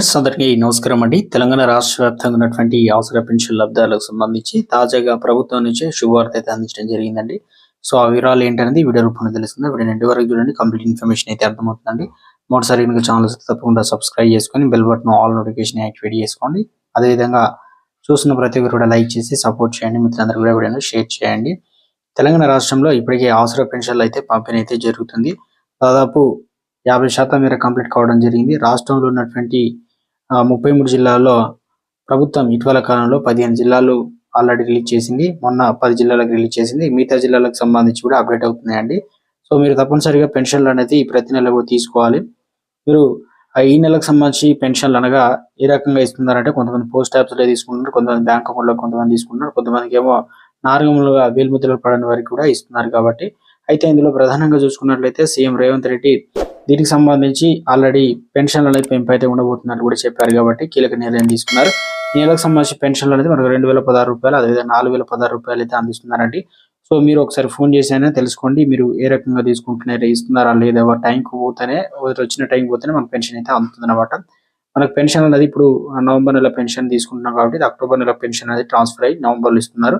Friends అందరికీ నమస్కారం అండి. తెలంగాణ రాష్ట్ర వ్యాప్తంగా ఉన్నటువంటి అవసర పెన్షన్ లబ్ధాలకు సంబంధించి తాజాగా ప్రభుత్వం నుంచి శుభవార్త అయితే అందించడం జరిగిందండి. సో ఆ వివరాలు ఏంటనేది వీడియో రూపంలో తెలుస్తుంది. వీడియో నెట్ వరకు చూడండి కంప్లీట్ ఇన్ఫర్మేషన్ అయితే అర్థమవుతుందండి. మొదటిసారి కనుక ఛానల్ తప్పకుండా సబ్స్క్రైబ్ చేసుకొని bell button all notification activate చేసుకోండి. అదేవిధంగా చూస్తున్న ప్రతి ఒక్కరు కూడా లైక్ చేసి సపోర్ట్ చేయండి. మిత్రులందరూ కూడా వీడియోని షేర్ చేయండి. తెలంగాణ రాష్ట్రంలో ఇప్పటికే అవసర పెన్షన్లు అయితే పంపిణీ అయితే జరుగుతుంది. దాదాపు యాభై శాతం మేర కంప్లీట్ కావడం జరిగింది. రాష్ట్రంలో ఉన్నటువంటి ముప్పై మూడు జిల్లాల్లో ప్రభుత్వం ఇటీవల కాలంలో పదిహేను జిల్లాలు ఆల్రెడీ రిలీజ్ చేసింది. మొన్న పది జిల్లాలకు రిలీజ్ చేసింది. మిగతా జిల్లాలకు సంబంధించి కూడా అప్డేట్ అవుతున్నాయండి. సో మీరు తప్పనిసరిగా పెన్షన్లు అనేది ప్రతి నెల కూడా తీసుకోవాలి. మీరు ఈ నెలకు సంబంధించి పెన్షన్లు అనగా ఏ రకంగా ఇస్తున్నారంటే కొంతమంది పోస్ట్ ఆఫీస్లో తీసుకుంటున్నారు కొంతమంది బ్యాంక్ అకౌంట్లో కొంతమంది తీసుకుంటున్నారు కొంతమందికి ఏమో నార్మల్గా వేలుముద్రలు పడని వారికి కూడా ఇస్తున్నారు కాబట్టి అయితే ఇందులో ప్రధానంగా చూసుకున్నట్లయితే సీఎం రేవంత్ రెడ్డి దీనికి సంబంధించి ఆల్రెడీ పెన్షన్లు అనేది పెంపు అయితే ఉండబోతున్నట్టు కూడా చెప్పారు కాబట్టి కీలక నిర్ణయం తీసుకున్నారు. ఈ నెలకు సంబంధించి పెన్షన్లు అనేది మనకు రెండు వేల పదహారు రూపాయలు అదేవిధంగా నాలుగు వేల పదహారు రూపాయలు అయితే అందిస్తున్నారండి. సో మీరు ఒకసారి ఫోన్ చేసి అయినా తెలుసుకోండి మీరు ఏ రకంగా తీసుకుంటున్నారు ఇస్తున్నారా లేదా టైంకి పోతేనే వచ్చిన టైం పోతేనే మనకు పెన్షన్ అయితే అందుతుంది అనమాట మనకు పెన్షన్ అనేది ఇప్పుడు నవంబర్ నెల పెన్షన్ తీసుకుంటున్నాం కాబట్టి అక్టోబర్ నెల పెన్షన్ అనేది ట్రాన్స్ఫర్ అయ్యి నవంబర్లో ఇస్తున్నారు.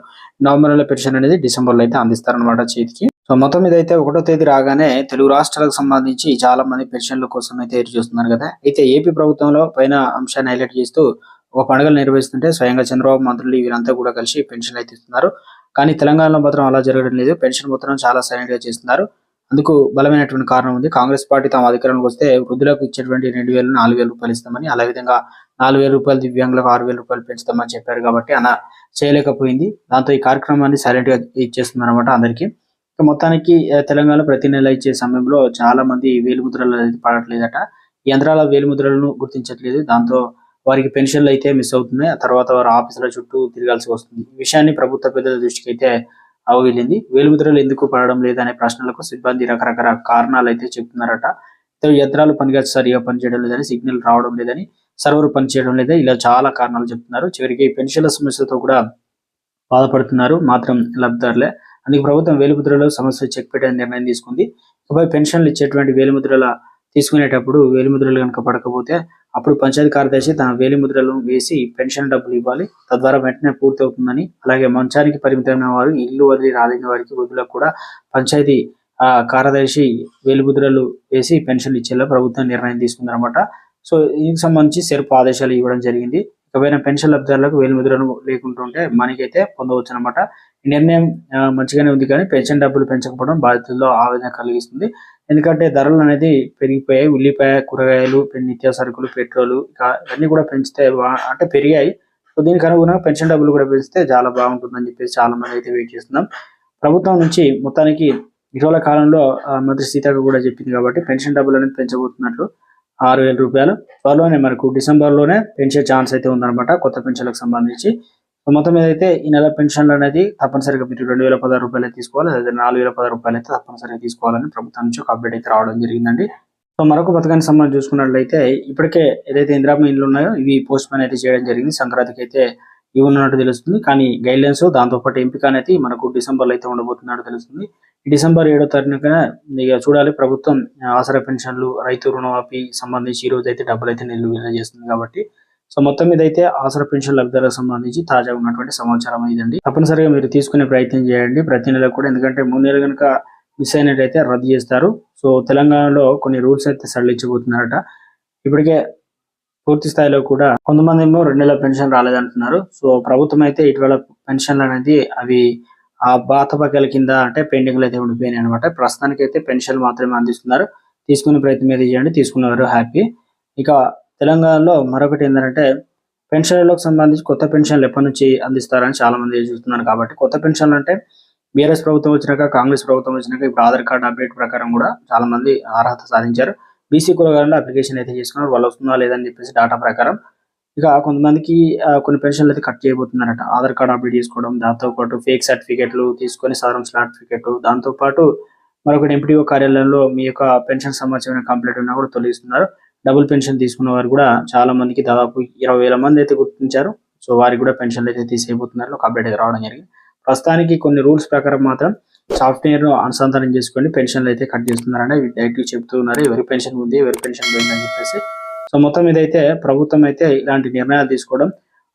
నవంబర్ నెల పెన్షన్ అనేది డిసెంబర్లో అయితే అందిస్తారనమాట చేతికి. సో మొత్తం మీద అయితే ఒకటో తేదీ రాగానే తెలుగు రాష్ట్రాలకు సంబంధించి చాలా మంది పెన్షన్ల కోసం అయితే ఎదురు చూస్తున్నారు కదా. అయితే ఏపీ ప్రభుత్వంలో పైన అంశాన్ని హైలైట్ చేస్తూ ఒక పండుగలు నిర్వహిస్తుంటే స్వయంగా చంద్రబాబు మంత్రులు వీరంతా కూడా కలిసి పెన్షన్ అయితే ఇస్తున్నారు. కానీ తెలంగాణలో మాత్రం అలా జరగడం లేదు. పెన్షన్ మాత్రం చాలా సైలెంట్గా చేస్తున్నారు. అందుకు బలమైనటువంటి కారణం ఉంది. కాంగ్రెస్ పార్టీ తమ అధికారంలోకి వస్తే వృద్ధులకు ఇచ్చేటువంటి రెండు వేలు నాలుగు వేల రూపాయలు ఇస్తామని అలా విధంగా నాలుగు వేల రూపాయలు దివ్యాంగులకు ఆరు వేల రూపాయలు పెంచుతామని చెప్పారు కాబట్టి అలా చేయలేకపోయింది. దాంతో ఈ కార్యక్రమాన్ని సైలెంట్గా ఇచ్చేస్తున్నారు అనమాట అందరికీ. మొత్తానికి తెలంగాణలో తెలంగాణ ప్రతి నెల ఇచ్చే సమయంలో చాలా మంది వేలుముద్రలు అనేది పడట్లేదట. ఈ యంత్రాల వేలుముద్రలను గుర్తించట్లేదు. దాంతో వారికి పెన్షన్లు అయితే మిస్ అవుతున్నాయి. ఆ తర్వాత వారు ఆఫీసుల చుట్టూ తిరగాల్సి వస్తుంది. ఈ విషయాన్ని ప్రభుత్వ పెద్దల దృష్టికి అయితే అవగిలింది వేలుముద్రలు ఎందుకు పడడం లేదనే ప్రశ్నలకు సిబ్బంది రకరకాల కారణాలు అయితే చెప్తున్నారట. యంత్రాలు పనిగా సరిగా పనిచేయడం లేదని సిగ్నల్ రావడం లేదని సర్వర్ పనిచేయడం లేదా ఇలా చాలా కారణాలు చెప్తున్నారు. చివరికి పెన్షన్ల సమస్యతో కూడా బాధపడుతున్నారు. మాత్రం లబ్ధిదారులే అందుకే ప్రభుత్వం వేలిముద్రలో సమస్య చెక్ పెట్టే నిర్ణయం తీసుకుంది. ఇకపై పెన్షన్లు ఇచ్చేటువంటి వేలిముద్రల తీసుకునేటప్పుడు వేలిముద్రలు కనుక పడకపోతే అప్పుడు పంచాయతీ కార్యదర్శి తన వేలిముద్రలు వేసి పెన్షన్ డబ్బులు ఇవ్వాలి. తద్వారా వెంటనే పూర్తి అవుతుందని అలాగే మంచానికి పరిమితమైన వారు ఇల్లు వదిలి రాలేని వారికి వృద్ధులకు కూడా పంచాయతీ ఆ కార్యదర్శి వేలిముద్రలు వేసి పెన్షన్ ఇచ్చేలా ప్రభుత్వం నిర్ణయం తీసుకుందన్నమాట. సో దీనికి సంబంధించి సెర్పు ఆదేశాలు ఇవ్వడం జరిగింది. ఇకపోయినా పెన్షన్ లబ్ధిదారులకు వేలిముద్రను లేకుంటుంటే మనకైతే పొందవచ్చు అనమాట ఈ నిర్ణయం మంచిగానే ఉంది కానీ పెన్షన్ డబ్బులు పెంచకపోవడం బాధితుల్లో ఆవేదన కలిగిస్తుంది. ఎందుకంటే ధరలు అనేది పెరిగిపోయాయి. ఉల్లిపాయ కూరగాయలు నిత్య నిత్యావసరకులు పెట్రోల్ ఇంకా ఇవన్నీ కూడా పెంచితే అంటే పెరిగాయి. సో దీనికి అనుగుణంగా పెన్షన్ డబ్బులు కూడా పెంచితే చాలా బాగుంటుందని చెప్పేసి చాలా మంది అయితే వెయిట్ చేస్తున్నాం ప్రభుత్వం నుంచి మొత్తానికి ఇటీవల కాలంలో మంత్రి సీతక్క కూడా చెప్పింది కాబట్టి పెన్షన్ డబ్బులు అనేది పెంచబోతున్నట్లు. ఆరు వేల రూపాయలు. త్వరలోనే మనకు డిసెంబర్లోనే పెంచే ఛాన్స్ అయితే ఉందన్నమాట కొత్త పెన్షన్లకు సంబంధించి. సో మొత్తం మీద అయితే ఈ నెల పెన్షన్లు అనేది తప్పనిసరిగా మీరు రెండు వేల పదహారు రూపాయలు అయితే తీసుకోవాలి అదే నాలుగు వేల పదహారు రూపాయలు అయితే తప్పనిసరిగా తీసుకోవాలని ప్రభుత్వం నుంచి ఒక అప్డేట్ అయితే రావడం జరిగిందండి. సో మరొక పథకానికి సంబంధించి చూసుకున్నట్లయితే ఇప్పటికే ఏదైతే ఇందిరామ ఇండ్లు ఉన్నాయో ఇవి పోస్ట్ మ్యాన్ అయితే చేయడం జరిగింది. సంక్రాంతికి అయితే ఇవి ఉన్నట్టు తెలుస్తుంది. కానీ గైడ్ లైన్స్ దాంతోపాటు ఎంపిక అనేది మనకు డిసెంబర్లో అయితే ఉండబోతున్నట్టు తెలుస్తుంది. డిసెంబర్ ఏడో తారీఖున ఇక చూడాలి. ప్రభుత్వం ఆసరా పెన్షన్లు రైతు రుణమాఫీ సంబంధించి ఈ రోజు అయితే డబ్బులు అయితే నిలువ చేస్తుంది కాబట్టి. సో మొత్తం మీద అయితే ఆసరా పెన్షన్ లబ్ధాలకు సంబంధించి తాజాగా ఉన్నటువంటి సమాచారం ఇదండి. తప్పనిసరిగా మీరు తీసుకునే ప్రయత్నం చేయండి. ప్రతి నెల కూడా. ఎందుకంటే మూడు నెలలు కనుక మిస్ అయినట్టయితే రద్దు చేస్తారు. సో తెలంగాణలో కొన్ని రూల్స్ అయితే సడలించబోతున్నారట. ఇప్పటికే పూర్తి స్థాయిలో కూడా కొంతమంది ఏమో రెండు నెలల పెన్షన్ రాలేదంటున్నారు. సో ప్రభుత్వం అయితే ఇటీవల పెన్షన్లు అనేది అవి ఆ బాత బకాయిల కింద అంటే పెండింగ్ అయితే ఉండిపోయినాయి అనమాట ప్రస్తుతానికి అయితే పెన్షన్ మాత్రమే అందిస్తున్నారు. తీసుకునే ప్రయత్నం అయితే చేయండి. తీసుకున్నవారు హ్యాపీ. ఇక తెలంగాణలో మరొకటి ఏంటంటే పెన్షన్లకు సంబంధించి కొత్త పెన్షన్లు ఎప్పటి నుంచి అందిస్తారని చాలా మంది చూస్తున్నారు. కాబట్టి కొత్త పెన్షన్లు అంటే బీఆర్ఎస్ ప్రభుత్వం వచ్చినాక కాంగ్రెస్ ప్రభుత్వం వచ్చినాక ఇప్పుడు ఆధార్ కార్డు అప్డేట్ ప్రకారం కూడా చాలా మంది అర్హత సాధించారు. బీసీ కులగారులు అప్లికేషన్ అయితే చేసుకున్నారు. వాళ్ళు వస్తుందా లేదని చెప్పేసి డేటా ప్రకారం. ఇక కొంతమందికి ఆ, కొన్ని పెన్షన్లు అయితే కట్ చేయబోతున్నారట. ఆధార్ కార్డు అప్డేట్ చేసుకోవడం దాంతో పాటు ఫేక్ సర్టిఫికెట్లు తీసుకొని సదరం సర్టిఫికెట్ దాంతో పాటు మరొకటి ఎంపీడీఓ కార్యాలయంలో మీ యొక్క పెన్షన్ సంబంధించిన కంప్లైంట్ ఉన్నా కూడా తొలగిస్తున్నారు. డబుల్ పెన్షన్ తీసుకున్న వారు కూడా చాలా మందికి దాదాపు ఇరవై వేల మంది అయితే గుర్తించారు. సో వారికి కూడా పెన్షన్లు అయితే తీసేయబోతున్నారు ఒక అప్డేట్ రావడం జరిగింది. ప్రస్తుతానికి కొన్ని రూల్స్ ప్రకారం మాత్రం సాఫ్ట్వేర్ను అనుసంధానం చేసుకొని పెన్షన్లు అయితే కట్ చేస్తున్నారని డైరెక్ట్గా చెప్తున్నారు ఎవరి పెన్షన్ ఉంది ఎవరి పెన్షన్ పోయిందని చెప్పేసి. సో మొత్తం ఇదైతే ప్రభుత్వం అయితే ఇలాంటి నిర్ణయాలు తీసుకోవడం